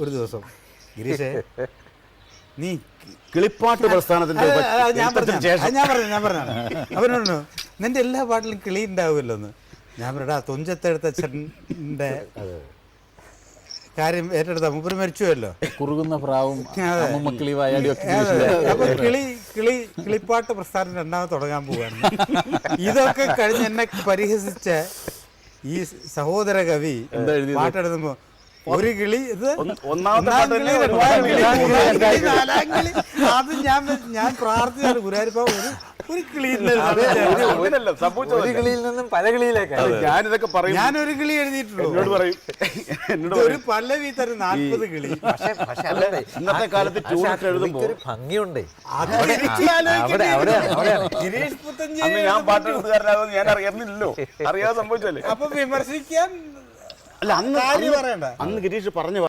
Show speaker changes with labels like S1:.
S1: ഒരു ദിവസം. ഗിരീഷേ നീ
S2: കിളിപ്പാട്ട് പ്രസ്ഥാനത്തിന്റെ
S1: ഞാൻ പറഞ്ഞു ഞാൻ പറഞ്ഞു ഞാൻ പറഞ്ഞു പറഞ്ഞു നിന്റെ എല്ലാ പാട്ടിലും കിളി ഉണ്ടാവുമല്ലോ എന്ന് ഞാൻ പറയടാ തുഞ്ചത്തെടുത്തച്ഛന്റെ കാര്യം ഏറ്റെടുത്ത മുപ്പര് മരിച്ചുവല്ലോ.
S3: കുറുകുന്ന പ്രാവും
S1: അതെ. അപ്പൊ കിളി കിളി കിളിപ്പാട്ട് പ്രസ്ഥാനം രണ്ടാമത് തുടങ്ങാൻ പോവാണ്. ഇതൊക്കെ കഴിഞ്ഞ് എന്നെ പരിഹസിച്ച ഈ സഹോദര കവി? പാട്ടെഴുതുമ്പോ ഒരു കിളി ഇത്
S2: ഒന്നാമത്തെ.
S1: അത് ഞാൻ ഞാൻ പ്രാർത്ഥിച്ചാണ് ഗുരുവായൂരപ്പ ഒരു ഒരു കിളി
S2: അങ്ങനെയല്ല സംഭവിച്ചത്
S4: ഒരു കിളിയിൽ നിന്നും പല കിളിയിലേക്കാണ്.
S2: ഞാനിതൊക്കെ പറയും.
S1: ഒരു കിളി എഴുതിയിട്ടുണ്ട്
S2: എന്നോട് പറയും. എന്നോട്
S1: ഒരു പല്ലവി തരും നാൽപ്പത് കിളി.
S4: പക്ഷെ പക്ഷെ അതല്ലേ
S2: ഇന്നത്തെ കാലത്ത്
S4: പക്ഷെ ആ
S2: ഒരു എഴുതുമ്പോ
S4: ഭംഗിയുണ്ട്.
S2: ഞാൻ പാട്ടെഴുത്തുകാരനാകുമെന്ന് ഞാൻ അറിയുന്നില്ലല്ലോ. അറിയാതെ സംഭവിച്ചല്ലേ
S1: അപ്പൊ വിമർശിക്കാൻ
S2: അല്ല അന്ന്. അന്ന് ഗിരീഷ് പറഞ്ഞ